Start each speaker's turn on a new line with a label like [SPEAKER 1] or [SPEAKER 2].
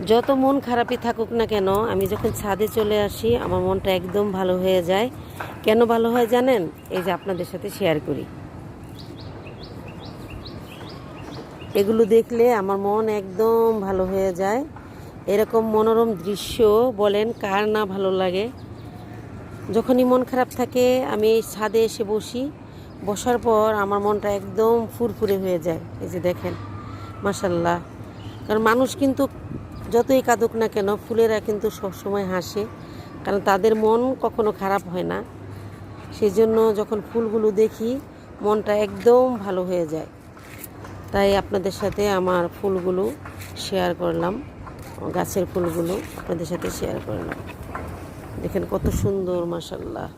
[SPEAKER 1] যত মন খারাপই থাকুক না কেন, আমি যখন ছাদে চলে আসি, আমার মনটা একদম ভালো হয়ে যায়। কেন ভালো হয় জানেন? এই যে আপনাদের সাথে শেয়ার করি। এগুলো দেখলে আমার মন একদম ভালো হয়ে যায়। এরকম মনোরম দৃশ্য বলেন, কার না ভালো লাগে। যখনই মন খারাপ থাকে, আমি ছাদে এসে বসি। বসার পর আমার মনটা একদম ফুরফুরে হয়ে যায়। এই যে দেখেন মাসাল্লাহ কারণ মানুষ কিন্তু যতই কাঁদুক না কেন, ফুলেরা কিন্তু সবসময় হাসে, কারণ তাদের মন কখনো খারাপ হয় না। সেই জন্য যখন ফুলগুলো দেখি, মনটা একদম ভালো হয়ে যায়। তাই আপনাদের সাথে আমার ফুলগুলো শেয়ার করলাম, গাছের ফুলগুলো আপনাদের সাথে শেয়ার করলাম। দেখেন কত সুন্দর মাসাল্লাহ